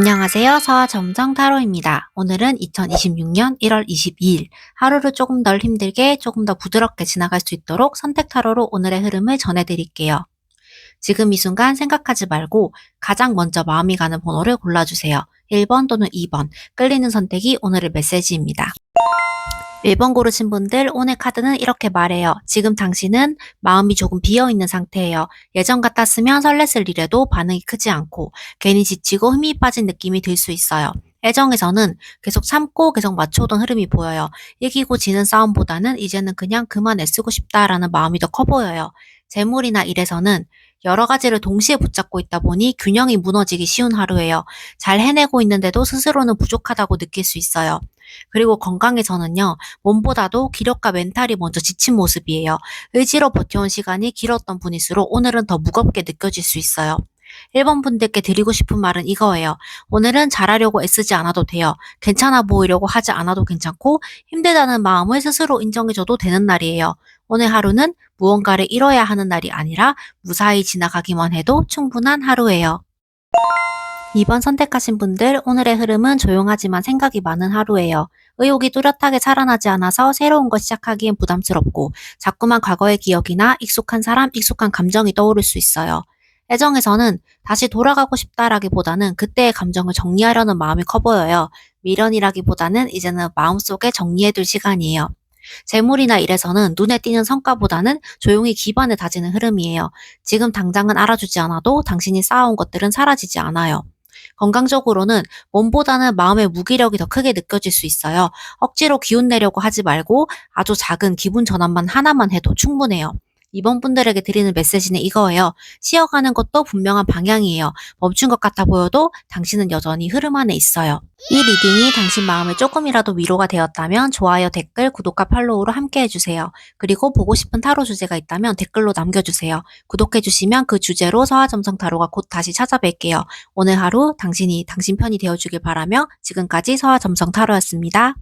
안녕하세요. 서점정 타로입니다. 오늘은 2026년 1월 22일 하루를 조금 덜 힘들게 조금 더 부드럽게 지나갈 수 있도록 선택 타로로 오늘의 흐름을 전해드릴게요. 지금 이 순간 생각하지 말고 가장 먼저 마음이 가는 번호를 골라주세요. 1번 또는 2번 끌리는 선택이 오늘의 메시지입니다. 1번 고르신 분들 오늘 카드는 이렇게 말해요. 지금 당신은 마음이 조금 비어있는 상태예요. 예전 같았으면 설렜을 일에도 반응이 크지 않고 괜히 지치고 힘이 빠진 느낌이 들 수 있어요. 애정에서는 계속 참고 계속 맞춰오던 흐름이 보여요. 이기고 지는 싸움보다는 이제는 그냥 그만 애쓰고 싶다라는 마음이 더 커 보여요. 재물이나 일에서는 여러 가지를 동시에 붙잡고 있다 보니 균형이 무너지기 쉬운 하루예요. 잘 해내고 있는데도 스스로는 부족하다고 느낄 수 있어요. 그리고 건강에서는요, 몸보다도 기력과 멘탈이 먼저 지친 모습이에요. 의지로 버텨온 시간이 길었던 분일수록 오늘은 더 무겁게 느껴질 수 있어요. 1번 분들께 드리고 싶은 말은 이거예요. 오늘은 잘하려고 애쓰지 않아도 돼요. 괜찮아 보이려고 하지 않아도 괜찮고 힘들다는 마음을 스스로 인정해줘도 되는 날이에요. 오늘 하루는 무언가를 이뤄야 하는 날이 아니라 무사히 지나가기만 해도 충분한 하루예요. 2번 선택하신 분들 오늘의 흐름은 조용하지만 생각이 많은 하루예요. 의욕이 뚜렷하게 살아나지 않아서 새로운 걸 시작하기엔 부담스럽고 자꾸만 과거의 기억이나 익숙한 사람, 익숙한 감정이 떠오를 수 있어요. 애정에서는 다시 돌아가고 싶다라기보다는 그때의 감정을 정리하려는 마음이 커 보여요. 미련이라기보다는 이제는 마음속에 정리해둘 시간이에요. 재물이나 일에서는 눈에 띄는 성과보다는 조용히 기반을 다지는 흐름이에요. 지금 당장은 알아주지 않아도 당신이 쌓아온 것들은 사라지지 않아요. 건강적으로는 몸보다는 마음의 무기력이 더 크게 느껴질 수 있어요. 억지로 기운 내려고 하지 말고 아주 작은 기분 전환만 하나만 해도 충분해요. 이번 분들에게 드리는 메시지는 이거예요. 쉬어가는 것도 분명한 방향이에요. 멈춘 것 같아 보여도 당신은 여전히 흐름 안에 있어요. 이 리딩이 당신 마음에 조금이라도 위로가 되었다면 좋아요, 댓글, 구독과 팔로우로 함께 해주세요. 그리고 보고 싶은 타로 주제가 있다면 댓글로 남겨주세요. 구독해주시면 그 주제로 서화점성 타로가 곧 다시 찾아뵐게요. 오늘 하루 당신이 당신 편이 되어주길 바라며 지금까지 서화점성 타로였습니다.